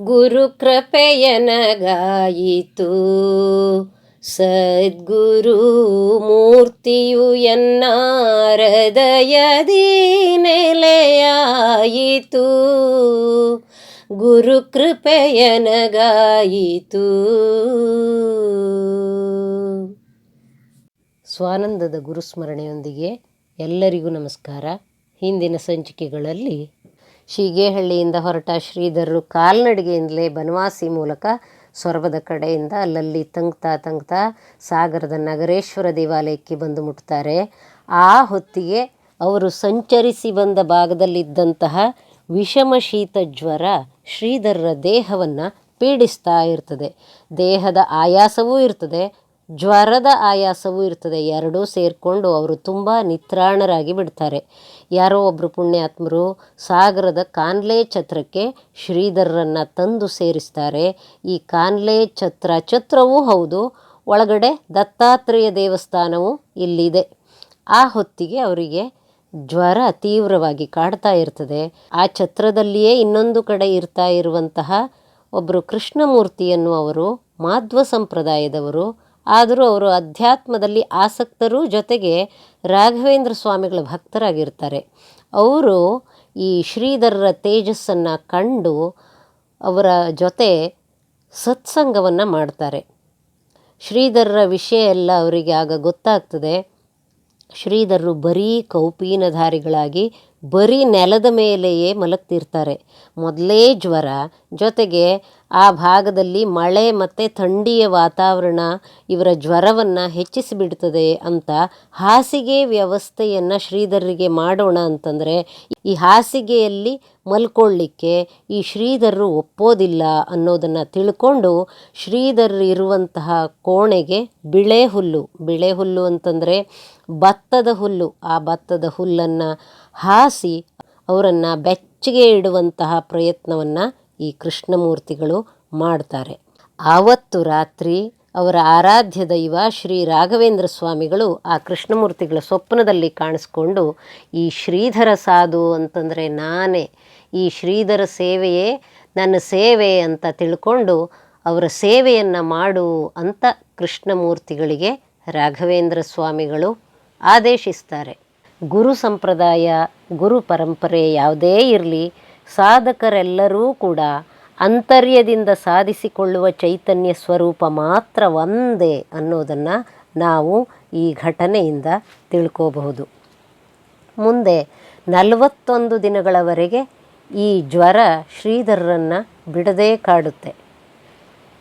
ಗುರುಕೃಪೆಯನಗಾಯಿತು ಸದ್ಗುರು ಮೂರ್ತಿಯು ಎನ್ನಾರದಯದಿ ನೆಲೆಯಾಯಿತು. ಗುರುಕೃಪೆಯನಗಾಯಿತು ಸ್ವಾನಂದದ ಗುರುಸ್ಮರಣೆಯೊಂದಿಗೆ ಎಲ್ಲರಿಗೂ ನಮಸ್ಕಾರ. ಹಿಂದಿನ ಸಂಚಿಕೆಗಳಲ್ಲಿ ಶೀಗೇಹಳ್ಳಿಯಿಂದ ಹೊರಟ ಶ್ರೀಧರರು ಕಾಲ್ನಡಿಗೆಯಿಂದಲೇ ಬನವಾಸಿ ಮೂಲಕ ಸೊರಬದ ಕಡೆಯಿಂದ ಅಲ್ಲಲ್ಲಿ ತಂಗ್ತಾ ತಂಗ್ತಾ ಸಾಗರದ ನಗರೇಶ್ವರ ದೇವಾಲಯಕ್ಕೆ ಬಂದು ಮುಟ್ತಾರೆ. ಆ ಹೊತ್ತಿಗೆ ಅವರು ಸಂಚರಿಸಿ ಬಂದ ಭಾಗದಲ್ಲಿದ್ದಂತಹ ವಿಷಮ ಶೀತ ಜ್ವರ ಶ್ರೀಧರರ ದೇಹವನ್ನು ಪೀಡಿಸ್ತಾ ಇರ್ತದೆ. ದೇಹದ ಆಯಾಸವೂ ಇರ್ತದೆ. ಜ್ವರದ ಆಯಾಸವೂ ಇರ್ತದೆ. ಎರಡೂ ಸೇರಿಕೊಂಡು ಅವರು ತುಂಬ ನಿತ್ರಾಣರಾಗಿ ಬಿಡ್ತಾರೆ. ಯಾರೋ ಒಬ್ಬರು ಪುಣ್ಯಾತ್ಮರು ಸಾಗರದ ಕಾನ್ಲೆ ಛತ್ರಕ್ಕೆ ಶ್ರೀಧರರನ್ನು ತಂದು ಸೇರಿಸ್ತಾರೆ. ಈ ಕಾನ್ಲೆ ಛತ್ರ, ಛತ್ರವೂ ಹೌದು, ಒಳಗಡೆ ದತ್ತಾತ್ರೇಯ ದೇವಸ್ಥಾನವೂ ಇಲ್ಲಿದೆ. ಆ ಹೊತ್ತಿಗೆ ಅವರಿಗೆ ಜ್ವರ ತೀವ್ರವಾಗಿ ಕಾಡ್ತಾ ಇರ್ತದೆ. ಆ ಛತ್ರದಲ್ಲಿಯೇ ಇನ್ನೊಂದು ಕಡೆ ಇರ್ತಾ ಇರುವಂತಹ ಒಬ್ಬರು ಕೃಷ್ಣಮೂರ್ತಿಯನ್ನು ಅವರು, ಮಾಧ್ವ ಸಂಪ್ರದಾಯದವರು ಆದರೂ ಅವರು ಅಧ್ಯಾತ್ಮದಲ್ಲಿ ಆಸಕ್ತರು ಜೊತೆಗೆ ರಾಘವೇಂದ್ರ ಸ್ವಾಮಿಗಳ ಭಕ್ತರಾಗಿರ್ತಾರೆ. ಅವರು ಈ ಶ್ರೀಧರರ ತೇಜಸ್ಸನ್ನು ಕಂಡು ಅವರ ಜೊತೆ ಸತ್ಸಂಗವನ್ನು ಮಾಡ್ತಾರೆ. ಶ್ರೀಧರರ ವಿಷಯ ಎಲ್ಲ ಅವರಿಗೆ ಆಗ ಗೊತ್ತಾಗ್ತದೆ. ಶ್ರೀಧರರು ಬರೀ ಕೌಪೀನಧಾರಿಗಳಾಗಿ ಬರೀ ನೆಲದ ಮೇಲೆಯೇ ಮಲಗ್ತಿರ್ತಾರೆ. ಮೊದಲೇ ಜ್ವರ, ಜೊತೆಗೆ ಆ ಭಾಗದಲ್ಲಿ ಮಳೆ ಮತ್ತು ಥಂಡಿಯ ವಾತಾವರಣ ಇವರ ಜ್ವರವನ್ನು ಹೆಚ್ಚಿಸಿಬಿಡ್ತದೆ ಅಂತ ಹಾಸಿಗೆ ವ್ಯವಸ್ಥೆಯನ್ನು ಶ್ರೀಧರರಿಗೆ ಮಾಡೋಣ ಅಂತಂದರೆ, ಈ ಹಾಸಿಗೆಯಲ್ಲಿ ಮಲ್ಕೊಳ್ಳಿಕ್ಕೆ ಈ ಶ್ರೀಧರರು ಒಪ್ಪೋದಿಲ್ಲ ಅನ್ನೋದನ್ನು ತಿಳ್ಕೊಂಡು ಶ್ರೀಧರರು ಇರುವಂತಹ ಕೋಣೆಗೆ ಬಿಳೆ ಹುಲ್ಲು ಬಿಳೆ ಹುಲ್ಲು ಅಂತಂದರೆ ಭತ್ತದ ಹುಲ್ಲು. ಆ ಭತ್ತದ ಹುಲ್ಲನ್ನು ಹಾಸಿ ಅವರನ್ನು ಬೆಚ್ಚಗೆ ಇಡುವಂತಹ ಪ್ರಯತ್ನವನ್ನು ಈ ಕೃಷ್ಣಮೂರ್ತಿಗಳು ಮಾಡ್ತಾರೆ. ಆವತ್ತು ರಾತ್ರಿ ಅವರ ಆರಾಧ್ಯ ದೈವ ಶ್ರೀ ರಾಘವೇಂದ್ರ ಸ್ವಾಮಿಗಳು ಆ ಕೃಷ್ಣಮೂರ್ತಿಗಳ ಸ್ವಪ್ನದಲ್ಲಿ ಕಾಣಿಸ್ಕೊಂಡು, ಈ ಶ್ರೀಧರ ಸಾಧು ಅಂತಂದರೆ ನಾನೇ, ಈ ಶ್ರೀಧರ ಸೇವೆಯೇ ನನ್ನ ಸೇವೆ ಅಂತ ತಿಳ್ಕೊಂಡು ಅವರ ಸೇವೆಯನ್ನು ಮಾಡು ಅಂತ ಕೃಷ್ಣಮೂರ್ತಿಗಳಿಗೆ ರಾಘವೇಂದ್ರ ಸ್ವಾಮಿಗಳು ಆದೇಶಿಸ್ತಾರೆ. ಗುರು ಸಂಪ್ರದಾಯ, ಗುರು ಪರಂಪರೆ ಯಾವುದೇ ಇರಲಿ, ಸಾಧಕರೆಲ್ಲರೂ ಕೂಡ ಅಂತರ್ಯದಿಂದ ಸಾಧಿಸಿಕೊಳ್ಳುವ ಚೈತನ್ಯ ಸ್ವರೂಪ ಮಾತ್ರ ಒಂದೇ ಅನ್ನೋದನ್ನು ನಾವು ಈ ಘಟನೆಯಿಂದ ತಿಳ್ಕೋಬಹುದು. ಮುಂದೆ ನಲವತ್ತೊಂದು ದಿನಗಳವರೆಗೆ ಈ ಜ್ವರ ಶ್ರೀಧರರನ್ನು ಬಿಡದೇ ಕಾಡುತ್ತೆ.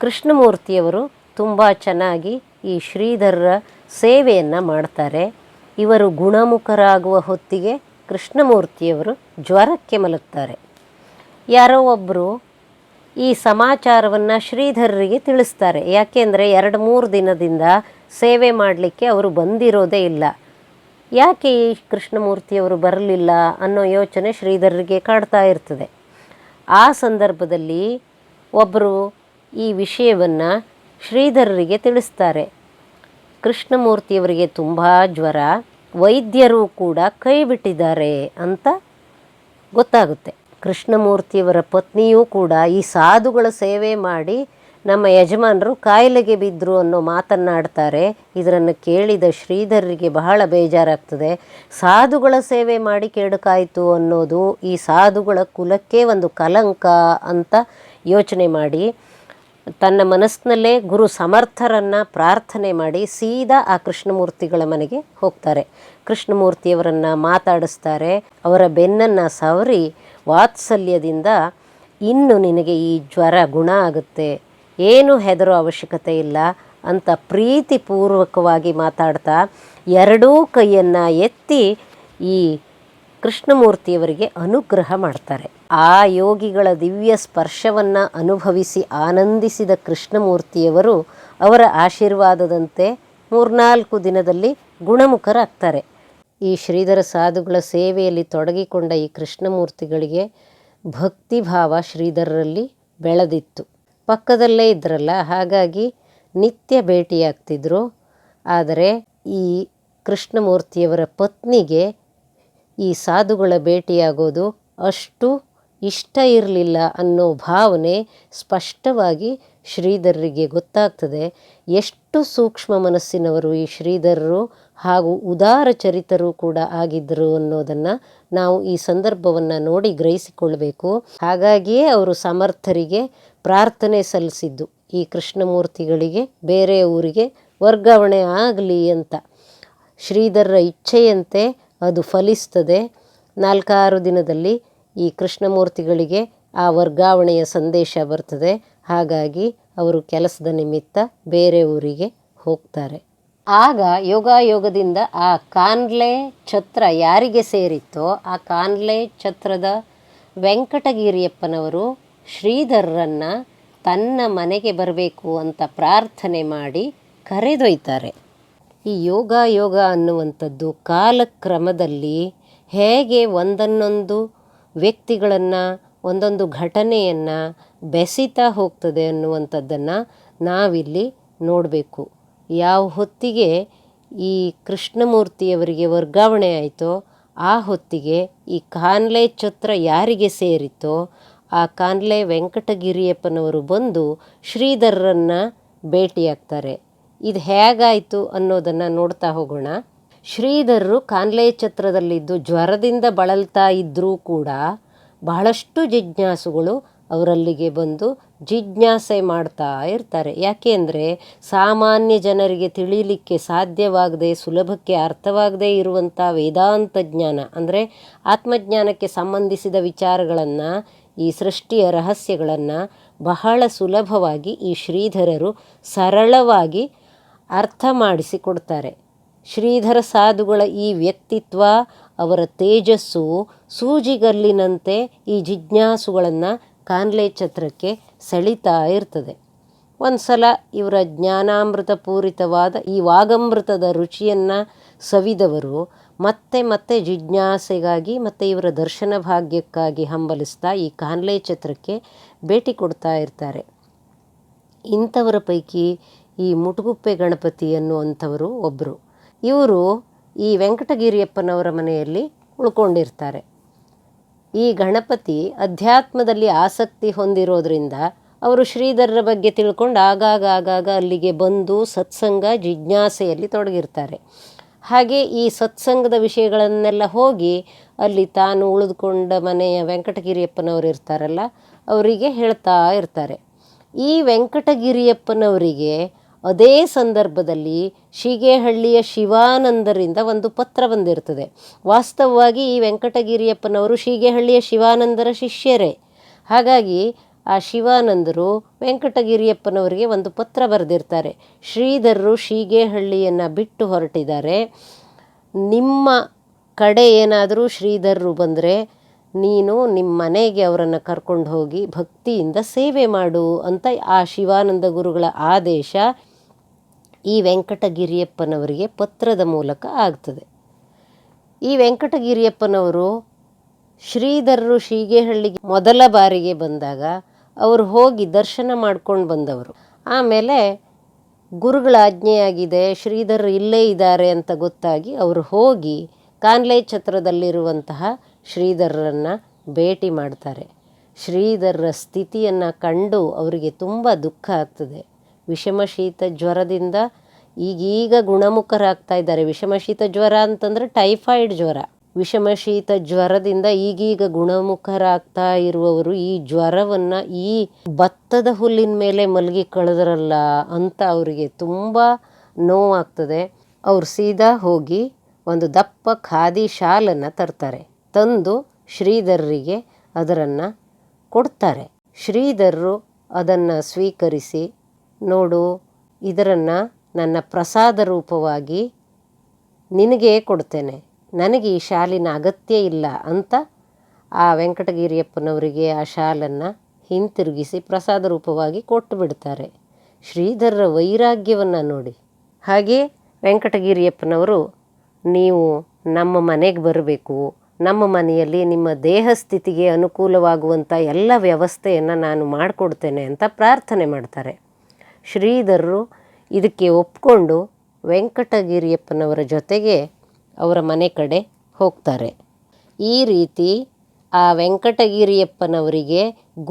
ಕೃಷ್ಣಮೂರ್ತಿಯವರು ತುಂಬ ಚೆನ್ನಾಗಿ ಈ ಶ್ರೀಧರರ ಸೇವೆಯನ್ನು ಮಾಡ್ತಾರೆ. ಇವರು ಗುಣಮುಖರಾಗುವ ಹೊತ್ತಿಗೆ ಕೃಷ್ಣಮೂರ್ತಿಯವರು ಜ್ವರಕ್ಕೆ ಮಲಗ್ತಾರೆ. ಯಾರೋ ಒಬ್ಬರು ಈ ಸಮಾಚಾರವನ್ನು ಶ್ರೀಧರರಿಗೆ ತಿಳಿಸ್ತಾರೆ. ಯಾಕೆಂದರೆ ಎರಡು ಮೂರು ದಿನದಿಂದ ಸೇವೆ ಮಾಡಲಿಕ್ಕೆ ಅವರು ಬಂದಿರೋದೇ ಇಲ್ಲ. ಯಾಕೆ ಈ ಕೃಷ್ಣಮೂರ್ತಿಯವರು ಬರಲಿಲ್ಲ ಅನ್ನೋ ಯೋಚನೆ ಶ್ರೀಧರರಿಗೆ ಕಾಡ್ತಾ ಇರ್ತದೆ. ಆ ಸಂದರ್ಭದಲ್ಲಿ ಒಬ್ಬರು ಈ ವಿಷಯವನ್ನು ಶ್ರೀಧರರಿಗೆ ತಿಳಿಸ್ತಾರೆ. ಕೃಷ್ಣಮೂರ್ತಿಯವರಿಗೆ ತುಂಬ ಜ್ವರ, ವೈದ್ಯರು ಕೂಡ ಕೈ ಬಿಟ್ಟಿದ್ದಾರೆ ಅಂತ ಗೊತ್ತಾಗುತ್ತೆ. ಕೃಷ್ಣಮೂರ್ತಿಯವರ ಪತ್ನಿಯೂ ಕೂಡ ಈ ಸಾಧುಗಳ ಸೇವೆ ಮಾಡಿ ನಮ್ಮ ಯಜಮಾನರು ಕಾಯಿಲೆಗೆ ಬಿದ್ದರು ಅನ್ನೋ ಮಾತನ್ನಾಡ್ತಾರೆ. ಇದರನ್ನು ಕೇಳಿದ ಶ್ರೀಧರರಿಗೆ ಬಹಳ ಬೇಜಾರಾಗ್ತದೆ. ಸಾಧುಗಳ ಸೇವೆ ಮಾಡಿ ಕೆಡುಕಾಯಿತು ಅನ್ನೋದು ಈ ಸಾಧುಗಳ ಕುಲಕ್ಕೆ ಒಂದು ಕಲಂಕ ಅಂತ ಯೋಚನೆ ಮಾಡಿ. ತನ್ನ ಮನಸ್ಸಿನಲ್ಲೇ ಗುರು ಸಮರ್ಥರನ್ನು ಪ್ರಾರ್ಥನೆ ಮಾಡಿ ಸೀದಾ ಆ ಕೃಷ್ಣಮೂರ್ತಿಗಳ ಮನೆಗೆ ಹೋಗ್ತಾರೆ. ಕೃಷ್ಣಮೂರ್ತಿಯವರನ್ನು ಮಾತಾಡಿಸ್ತಾರೆ. ಅವರ ಬೆನ್ನನ್ನು ಸವರಿ ವಾತ್ಸಲ್ಯದಿಂದ, ಇನ್ನು ನಿನಗೆ ಈ ಜ್ವರ ಗುಣ ಆಗುತ್ತೆ. ಏನು ಹೆದರೋ ಅವಶ್ಯಕತೆ ಇಲ್ಲ ಅಂತ ಪ್ರೀತಿಪೂರ್ವಕವಾಗಿ ಮಾತಾಡ್ತಾ ಎರಡೂ ಕೈಯನ್ನು ಎತ್ತಿ ಈ ಕೃಷ್ಣಮೂರ್ತಿಯವರಿಗೆ ಅನುಗ್ರಹ ಮಾಡ್ತಾರೆ. ಆ ಯೋಗಿಗಳ ದಿವ್ಯ ಸ್ಪರ್ಶವನ್ನು ಅನುಭವಿಸಿ ಆನಂದಿಸಿದ ಕೃಷ್ಣಮೂರ್ತಿಯವರು ಅವರ ಆಶೀರ್ವಾದದಂತೆ ಮೂರ್ನಾಲ್ಕು ದಿನದಲ್ಲಿ ಗುಣಮುಖರಾಗ್ತಾರೆ. ಈ ಶ್ರೀಧರ ಸಾಧುಗಳ ಸೇವೆಯಲ್ಲಿ ತೊಡಗಿಕೊಂಡ ಈ ಕೃಷ್ಣಮೂರ್ತಿಗಳಿಗೆ ಭಕ್ತಿಭಾವ ಶ್ರೀಧರರಲ್ಲಿ ಬೆಳೆದಿತ್ತು. ಪಕ್ಕದಲ್ಲೇ ಇದ್ರಲ್ಲ, ಹಾಗಾಗಿ ನಿತ್ಯ ಭೇಟಿಯಾಗ್ತಿದ್ರು. ಆದರೆ ಈ ಕೃಷ್ಣಮೂರ್ತಿಯವರ ಪತ್ನಿಗೆ ಈ ಸಾಧುಗಳ ಭೇಟಿಯಾಗೋದು ಅಷ್ಟು ಇಷ್ಟ ಇರಲಿಲ್ಲ ಅನ್ನೋ ಭಾವನೆ ಸ್ಪಷ್ಟವಾಗಿ ಶ್ರೀಧರರಿಗೆ ಗೊತ್ತಾಗ್ತದೆ. ಎಷ್ಟು ಸೂಕ್ಷ್ಮ ಮನಸ್ಸಿನವರು ಈ ಶ್ರೀಧರರು ಹಾಗೂ ಉದಾರ ಚರಿತರು ಕೂಡ ಆಗಿದ್ದರು ಅನ್ನೋದನ್ನು ನಾವು ಈ ಸಂದರ್ಭವನ್ನು ನೋಡಿ ಗ್ರಹಿಸಿಕೊಳ್ಬೇಕು. ಹಾಗಾಗಿಯೇ ಅವರು ಸಮರ್ಥರಿಗೆ ಪ್ರಾರ್ಥನೆ ಸಲ್ಲಿಸಿದ್ದು. ಈ ಕೃಷ್ಣಮೂರ್ತಿಗಳಿಗೆ, ಬೇರೆ ಊರಿಗೆ ವರ್ಗಾವಣೆ ಆಗಲಿ ಅಂತ. ಶ್ರೀಧರರ ಇಚ್ಛೆಯಂತೆ ಅದು ಫಲಿಸ್ತದೆ. ನಾಲ್ಕಾರು ದಿನದಲ್ಲಿ ಈ ಕೃಷ್ಣಮೂರ್ತಿಗಳಿಗೆ ಆ ವರ್ಗಾವಣೆಯ ಸಂದೇಶ ಬರ್ತದೆ. ಹಾಗಾಗಿ ಅವರು ಕೆಲಸದ ನಿಮಿತ್ತ ಬೇರೆ ಊರಿಗೆ ಹೋಗ್ತಾರೆ. ಆಗ ಯೋಗಾಯೋಗದಿಂದ ಆ ಕಾನ್ಲೆ ಛತ್ರ ಯಾರಿಗೆ ಸೇರಿತ್ತೋ ಆ ಕಾನ್ಲೆ ಛತ್ರದ ವೆಂಕಟಗಿರಿಯಪ್ಪನವರು ಶ್ರೀಧರರನ್ನು ತನ್ನ ಮನೆಗೆ ಬರಬೇಕು ಅಂತ ಪ್ರಾರ್ಥನೆ ಮಾಡಿ ಕರೆದೊಯ್ತಾರೆ. ಈ ಯೋಗ ಯೋಗ ಅನ್ನುವಂಥದ್ದು ಕಾಲಕ್ರಮದಲ್ಲಿ ಹೇಗೆ ಒಂದನ್ನೊಂದು ವ್ಯಕ್ತಿಗಳನ್ನು, ಒಂದೊಂದು ಘಟನೆಯನ್ನು ಬೆಸೀತಾ ಹೋಗ್ತದೆ ಅನ್ನುವಂಥದ್ದನ್ನು ನಾವಿಲ್ಲಿ ನೋಡಬೇಕು. ಯಾವ ಹೊತ್ತಿಗೆ ಈ ಕೃಷ್ಣಮೂರ್ತಿಯವರಿಗೆ ವರ್ಗಾವಣೆ ಆಯಿತೋ, ಆ ಹೊತ್ತಿಗೆ ಈ ಕಾನ್ಲೆ ಛತ್ರ ಯಾರಿಗೆ ಸೇರಿತೋ ಆ ಕಾನ್ಲೆ ವೆಂಕಟಗಿರಿಯಪ್ಪನವರು ಬಂದು ಶ್ರೀಧರರನ್ನು ಭೇಟಿಯಾಗ್ತಾರೆ. ಇದು ಹೇಗಾಯಿತು ಅನ್ನೋದನ್ನು ನೋಡ್ತಾ ಹೋಗೋಣ. ಶ್ರೀಧರರು ಕಾನ್ಲೆ ಛತ್ರದಲ್ಲಿದ್ದು ಜ್ವರದಿಂದ ಬಳಲ್ತಾ ಇದ್ದರೂ ಕೂಡ ಬಹಳಷ್ಟು ಜಿಜ್ಞಾಸುಗಳು ಅವರಲ್ಲಿಗೆ ಬಂದು ಜಿಜ್ಞಾಸೆ ಮಾಡ್ತಾ ಇರ್ತಾರೆ. ಯಾಕೆ ಸಾಮಾನ್ಯ ಜನರಿಗೆ ತಿಳಿಯಲಿಕ್ಕೆ ಸಾಧ್ಯವಾಗದೆ ಸುಲಭಕ್ಕೆ ಅರ್ಥವಾಗದೇ ಇರುವಂಥ ವೇದಾಂತ ಜ್ಞಾನ, ಅಂದರೆ ಆತ್ಮಜ್ಞಾನಕ್ಕೆ ಸಂಬಂಧಿಸಿದ ವಿಚಾರಗಳನ್ನು, ಈ ಸೃಷ್ಟಿಯ ರಹಸ್ಯಗಳನ್ನು ಬಹಳ ಸುಲಭವಾಗಿ ಈ ಶ್ರೀಧರರು ಸರಳವಾಗಿ ಅರ್ಥ ಮಾಡಿಸಿಕೊಡ್ತಾರೆ. ಶ್ರೀಧರ ಸಾಧುಗಳ ಈ ವ್ಯಕ್ತಿತ್ವ, ಅವರ ತೇಜಸ್ಸು ಸೂಜಿಗಲ್ಲಿನಂತೆ ಈ ಜಿಜ್ಞಾಸುಗಳನ್ನು ಕಾನ್ಲೆ ಛತ್ರಕ್ಕೆ ಸೆಳೀತಾ ಇರ್ತದೆ. ಒಂದು ಸಲ ಇವರ ಜ್ಞಾನಾಮೃತ ಪೂರಿತವಾದ ಈ ವಾಗಮೃತದ ರುಚಿಯನ್ನು ಸವಿದವರು ಮತ್ತೆ ಮತ್ತೆ ಜಿಜ್ಞಾಸೆಗಾಗಿ ಮತ್ತು ಇವರ ದರ್ಶನ ಭಾಗ್ಯಕ್ಕಾಗಿ ಹಂಬಲಿಸ್ತಾ ಈ ಕಾನ್ಲೆ ಛತ್ರಕ್ಕೆ ಭೇಟಿ ಕೊಡ್ತಾ ಇರ್ತಾರೆ. ಇಂಥವರ ಪೈಕಿ ಈ ಮುಟುಗುಪ್ಪೆ ಗಣಪತಿ ಅನ್ನುವಂಥವರು ಒಬ್ಬರು ಇವರು ಈ ವೆಂಕಟಗಿರಿಯಪ್ಪನವರ ಮನೆಯಲ್ಲಿ ಉಳ್ಕೊಂಡಿರ್ತಾರೆ. ಈ ಗಣಪತಿ ಅಧ್ಯಾತ್ಮದಲ್ಲಿ ಆಸಕ್ತಿ ಹೊಂದಿರೋದ್ರಿಂದ ಅವರು ಶ್ರೀಧರರ ಬಗ್ಗೆ ತಿಳ್ಕೊಂಡು ಆಗಾಗ ಆಗಾಗ ಅಲ್ಲಿಗೆ ಬಂದು ಸತ್ಸಂಗ, ಜಿಜ್ಞಾಸೆಯಲ್ಲಿ ತೊಡಗಿರ್ತಾರೆ. ಹಾಗೆ ಈ ಸತ್ಸಂಗದ ವಿಷಯಗಳನ್ನೆಲ್ಲ ಹೋಗಿ ಅಲ್ಲಿ ತಾನು ಉಳಿದುಕೊಂಡ ಮನೆಯ ವೆಂಕಟಗಿರಿಯಪ್ಪನವರು ಇರ್ತಾರಲ್ಲ, ಅವರಿಗೆ ಹೇಳ್ತಾ ಇರ್ತಾರೆ. ಈ ವೆಂಕಟಗಿರಿಯಪ್ಪನವರಿಗೆ ಅದೇ ಸಂದರ್ಭದಲ್ಲಿ ಶೀಗೇಹಳ್ಳಿಯ ಶಿವಾನಂದರಿಂದ ಒಂದು ಪತ್ರ ಬಂದಿರ್ತದೆ ವಾಸ್ತವವಾಗಿ ಈ ವೆಂಕಟಗಿರಿಯಪ್ಪನವರು ಶೀಗೇಹಳ್ಳಿಯ ಶಿವಾನಂದರ ಶಿಷ್ಯರೇ. ಹಾಗಾಗಿ ಆ ಶಿವಾನಂದರು ವೆಂಕಟಗಿರಿಯಪ್ಪನವರಿಗೆ ಒಂದು ಪತ್ರ ಬರೆದಿರ್ತಾರೆ. ಶ್ರೀಧರರು ಶೀಗೇಹಳ್ಳಿಯನ್ನು ಬಿಟ್ಟು ಹೊರಟಿದ್ದಾರೆ. ನಿಮ್ಮ ಕಡೆ ಏನಾದರೂ ಶ್ರೀಧರರು ಬಂದರೆ ನೀನು ನಿಮ್ಮ ಮನೆಗೆ ಅವರನ್ನು ಕರ್ಕೊಂಡು ಹೋಗಿ ಭಕ್ತಿಯಿಂದ ಸೇವೆ ಮಾಡು ಅಂತ ಆ ಶಿವಾನಂದ ಗುರುಗಳ ಆದೇಶ ಈ ವೆಂಕಟಗಿರಿಯಪ್ಪನವರಿಗೆ ಪತ್ರದ ಮೂಲಕ ಆಗ್ತದೆ. ಈ ವೆಂಕಟಗಿರಿಯಪ್ಪನವರು ಶ್ರೀಧರರು ಶೀಗೇಹಳ್ಳಿಗೆ ಮೊದಲ ಬಾರಿಗೆ ಬಂದಾಗ ಅವರು ಹೋಗಿ ದರ್ಶನ ಮಾಡ್ಕೊಂಡು ಬಂದವರು. ಆಮೇಲೆ ಗುರುಗಳ ಆಜ್ಞೆಯಾಗಿದೆ, ಶ್ರೀಧರರು ಇಲ್ಲೇ ಇದ್ದಾರೆ ಅಂತ ಗೊತ್ತಾಗಿ ಅವರು ಹೋಗಿ ಕಾನ್ಲೆ ಛತ್ರದಲ್ಲಿರುವಂತಹ ಶ್ರೀಧರರನ್ನು ಭೇಟಿ ಮಾಡ್ತಾರೆ. ಶ್ರೀಧರರ ಸ್ಥಿತಿಯನ್ನು ಕಂಡು ಅವರಿಗೆ ತುಂಬ ದುಃಖ ಆಗ್ತದೆ. ವಿಷಮ ಶೀತ ಜ್ವರದಿಂದ ಈಗೀಗ ಗುಣಮುಖರಾಗ್ತಾ ಇದ್ದಾರೆ. ವಿಷಮಶೀತ ಜ್ವರ ಅಂತಂದರೆ ಟೈಫಾಯ್ಡ್ ಜ್ವರ. ವಿಷಮಶೀತ ಜ್ವರದಿಂದ ಈಗೀಗ ಗುಣಮುಖರಾಗ್ತಾ ಇರುವವರು ಈ ಜ್ವರವನ್ನು ಈ ಭತ್ತದ ಹುಲ್ಲಿನ ಮೇಲೆ ಮಲಗಿ ಕಳೆದ್ರಲ್ಲ ಅಂತ ಅವರಿಗೆ ತುಂಬ ನೋವಾಗ್ತದೆ. ಅವ್ರು ಸೀದಾ ಹೋಗಿ ಒಂದು ದಪ್ಪ ಖಾದಿ ಶಾಲನ್ನು ತರ್ತಾರೆ. ತಂದು ಶ್ರೀಧರರಿಗೆ ಅದರನ್ನು ಕೊಡ್ತಾರೆ. ಶ್ರೀಧರರು ಅದನ್ನು ಸ್ವೀಕರಿಸಿ, ನೋಡು, ಇದರನ್ನು ನನ್ನ ಪ್ರಸಾದ ರೂಪವಾಗಿ ನಿನಗೆ ಕೊಡ್ತೇನೆ. ನನಗೆ ಈ ಶಾಲಿನ ಅಗತ್ಯ ಇಲ್ಲ ಅಂತ ಆ ವೆಂಕಟಗಿರಿಯಪ್ಪನವರಿಗೆ ಆ ಶಾಲನ್ನು ಹಿಂತಿರುಗಿಸಿ ಪ್ರಸಾದ ರೂಪವಾಗಿ ಕೊಟ್ಟು ಬಿಡ್ತಾರೆ. ಶ್ರೀಧರರ ವೈರಾಗ್ಯವನ್ನು ನೋಡಿ. ಹಾಗೆ ವೆಂಕಟಗಿರಿಯಪ್ಪನವರು, ನೀವು ನಮ್ಮ ಮನೆಗೆ ಬರಬೇಕು. ನಮ್ಮ ಮನೆಯಲ್ಲಿ ನಿಮ್ಮ ದೇಹ ಸ್ಥಿತಿಗೆ ಅನುಕೂಲವಾಗುವಂಥ ಎಲ್ಲ ವ್ಯವಸ್ಥೆಯನ್ನು ನಾನು ಮಾಡಿಕೊಡ್ತೇನೆ ಅಂತ ಪ್ರಾರ್ಥನೆ ಮಾಡ್ತಾರೆ. ಶ್ರೀಧರರು ಇದಕ್ಕೆ ಒಪ್ಪಿಕೊಂಡು ವೆಂಕಟಗಿರಿಯಪ್ಪನವರ ಜೊತೆಗೆ ಅವರ ಮನೆ ಕಡೆ ಹೋಗ್ತಾರೆ. ಈ ರೀತಿ ಆ ವೆಂಕಟಗಿರಿಯಪ್ಪನವರಿಗೆ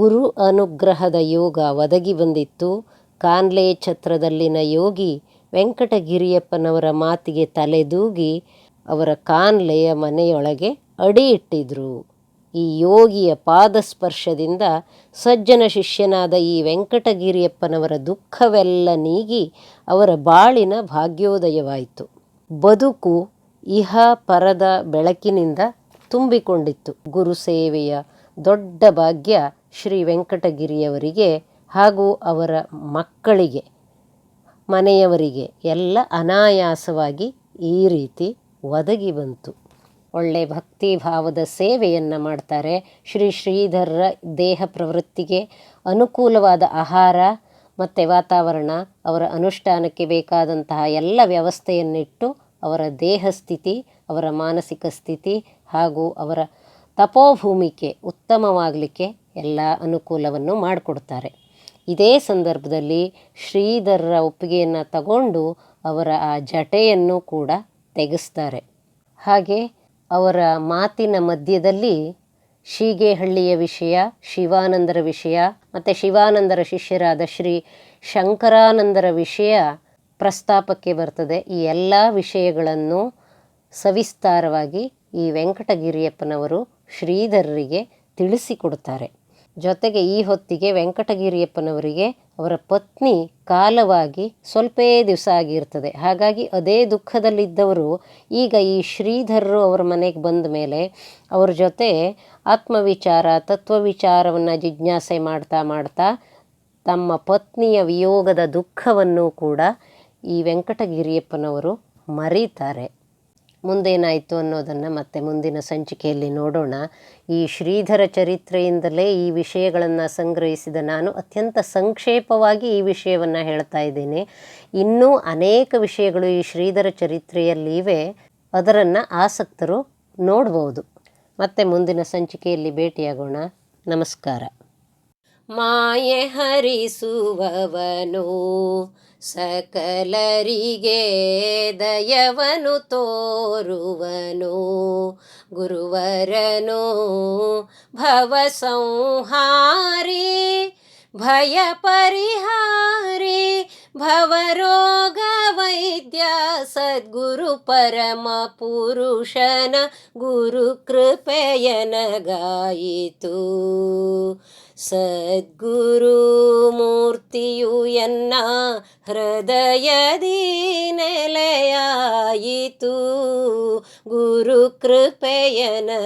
ಗುರು ಅನುಗ್ರಹದ ಯೋಗ ಒದಗಿ ಬಂದಿತ್ತು. ಕಾನ್ಲೆ ಛತ್ರದಲ್ಲಿನ ಯೋಗಿ ವೆಂಕಟಗಿರಿಯಪ್ಪನವರ ಮಾತಿಗೆ ತಲೆದೂಗಿ ಅವರ ಕಾನ್ಲೆಯ ಮನೆಯೊಳಗೆ ಅಡಿ ಇಟ್ಟಿದ್ರು. ಈ ಯೋಗಿಯ ಪಾದಸ್ಪರ್ಶದಿಂದ ಸಜ್ಜನ ಶಿಷ್ಯನಾದ ಈ ವೆಂಕಟಗಿರಿಯಪ್ಪನವರ ದುಃಖವೆಲ್ಲ ನೀಗಿ ಅವರ ಬಾಳಿನ ಭಾಗ್ಯೋದಯವಾಯಿತು. ಬದುಕು ಇಹ ಪರದ ಬೆಳಕಿನಿಂದ ತುಂಬಿಕೊಂಡಿತ್ತು. ಗುರು ಸೇವೆಯ ದೊಡ್ಡ ಭಾಗ್ಯ ಶ್ರೀ ವೆಂಕಟಗಿರಿಯವರಿಗೆ ಹಾಗೂ ಅವರ ಮಕ್ಕಳಿಗೆ, ಮನೆಯವರಿಗೆ ಎಲ್ಲ ಅನಾಯಾಸವಾಗಿ ಈ ರೀತಿ ಒದಗಿ ಬಂತು. ಒಳ್ಳೆ ಭಕ್ತಿ ಭಾವದ ಸೇವೆಯನ್ನು ಮಾಡ್ತಾರೆ. ಶ್ರೀ ಶ್ರೀಧರರ ದೇಹ ಪ್ರವೃತ್ತಿಗೆ ಅನುಕೂಲವಾದ ಆಹಾರ ಮತ್ತು ವಾತಾವರಣ, ಅವರ ಅನುಷ್ಠಾನಕ್ಕೆ ಬೇಕಾದಂತಹ ಎಲ್ಲ ವ್ಯವಸ್ಥೆಯನ್ನಿಟ್ಟು ಅವರ ದೇಹ ಸ್ಥಿತಿ, ಅವರ ಮಾನಸಿಕ ಸ್ಥಿತಿ ಹಾಗೂ ಅವರ ತಪೋಭೂಮಿಕೆ ಉತ್ತಮವಾಗಲಿಕ್ಕೆ ಎಲ್ಲ ಅನುಕೂಲವನ್ನು ಮಾಡಿಕೊಡ್ತಾರೆ. ಇದೇ ಸಂದರ್ಭದಲ್ಲಿ ಶ್ರೀಧರರ ಒಪ್ಪಿಗೆಯನ್ನು ತಗೊಂಡು ಅವರ ಆ ಜಟೆಯನ್ನು ಕೂಡ ತೆಗೆಸ್ತಾರೆ. ಹಾಗೆ ಅವರ ಮಾತಿನ ಮಧ್ಯದಲ್ಲಿ ಶೀಗೇಹಳ್ಳಿಯ ವಿಷಯ, ಶಿವಾನಂದರ ವಿಷಯ ಮತ್ತು ಶಿವಾನಂದರ ಶಿಷ್ಯರಾದ ಶ್ರೀ ಶಂಕರಾನಂದರ ವಿಷಯ ಪ್ರಸ್ತಾಪಕ್ಕೆ ಬರ್ತದೆ. ಈ ಎಲ್ಲ ವಿಷಯಗಳನ್ನು ಸವಿಸ್ತಾರವಾಗಿ ಈ ವೆಂಕಟಗಿರಿಯಪ್ಪನವರು ಶ್ರೀಧರರಿಗೆ ತಿಳಿಸಿಕೊಡ್ತಾರೆ ಜೊತೆಗೆ ಈ ಹೊತ್ತಿಗೆ ವೆಂಕಟಗಿರಿಯಪ್ಪನವರಿಗೆ ಅವರ ಪತ್ನಿ ಕಾಲವಾಗಿ ಸ್ವಲ್ಪೇ ದಿವಸ ಆಗಿರ್ತದೆ. ಹಾಗಾಗಿ ಅದೇ ದುಃಖದಲ್ಲಿದ್ದವರು ಈಗ ಈ ಶ್ರೀಧರರು ಅವರ ಮನೆಗೆ ಬಂದ ಮೇಲೆ ಅವ್ರ ಜೊತೆ ಆತ್ಮವಿಚಾರ, ತತ್ವವಿಚಾರವನ್ನು ಜಿಜ್ಞಾಸೆ ಮಾಡ್ತಾ ಮಾಡ್ತಾ ತಮ್ಮ ಪತ್ನಿಯ ವಿಯೋಗದ ದುಃಖವನ್ನು ಕೂಡ ಈ ವೆಂಕಟಗಿರಿಯಪ್ಪನವರು ಮರೀತಾರೆ. ಮುಂದೇನಾಯಿತು ಅನ್ನೋದನ್ನು ಮತ್ತೆ ಮುಂದಿನ ಸಂಚಿಕೆಯಲ್ಲಿ ನೋಡೋಣ. ಈ ಶ್ರೀಧರ ಚರಿತ್ರೆಯಿಂದಲೇ ಈ ವಿಷಯಗಳನ್ನು ಸಂಗ್ರಹಿಸಿದ ನಾನು ಅತ್ಯಂತ ಸಂಕ್ಷೇಪವಾಗಿ ಈ ವಿಷಯವನ್ನು ಹೇಳ್ತಾ ಇದ್ದೇನೆ. ಇನ್ನೂ ಅನೇಕ ವಿಷಯಗಳು ಈ ಶ್ರೀಧರ ಚರಿತ್ರೆಯಲ್ಲಿ ಇವೆ ಅದರನ್ನು ಆಸಕ್ತರು ನೋಡ್ಬೋದು. ಮತ್ತೆ ಮುಂದಿನ ಸಂಚಿಕೆಯಲ್ಲಿ ಭೇಟಿಯಾಗೋಣ. ನಮಸ್ಕಾರ. ಮಾಯೆ ಹರಿಸುವವನು ಸಕಲರಿಗೆ ದಯವನು ತೋರುವನು ಗುರುವರನು ಭವ ಪರಮ ಪುರುಷನ ಗುರು ಕೃಪೆಯನಗಾಯಿತು ಸದ್ಗುರು ಮೂರ್ತಿಯು ಎನ್ನ ಹೃದಯದಿ ನೆಲೆಯಾಯಿತು ಗುರು ಕೃಪೆಯನಗಾಯಿತು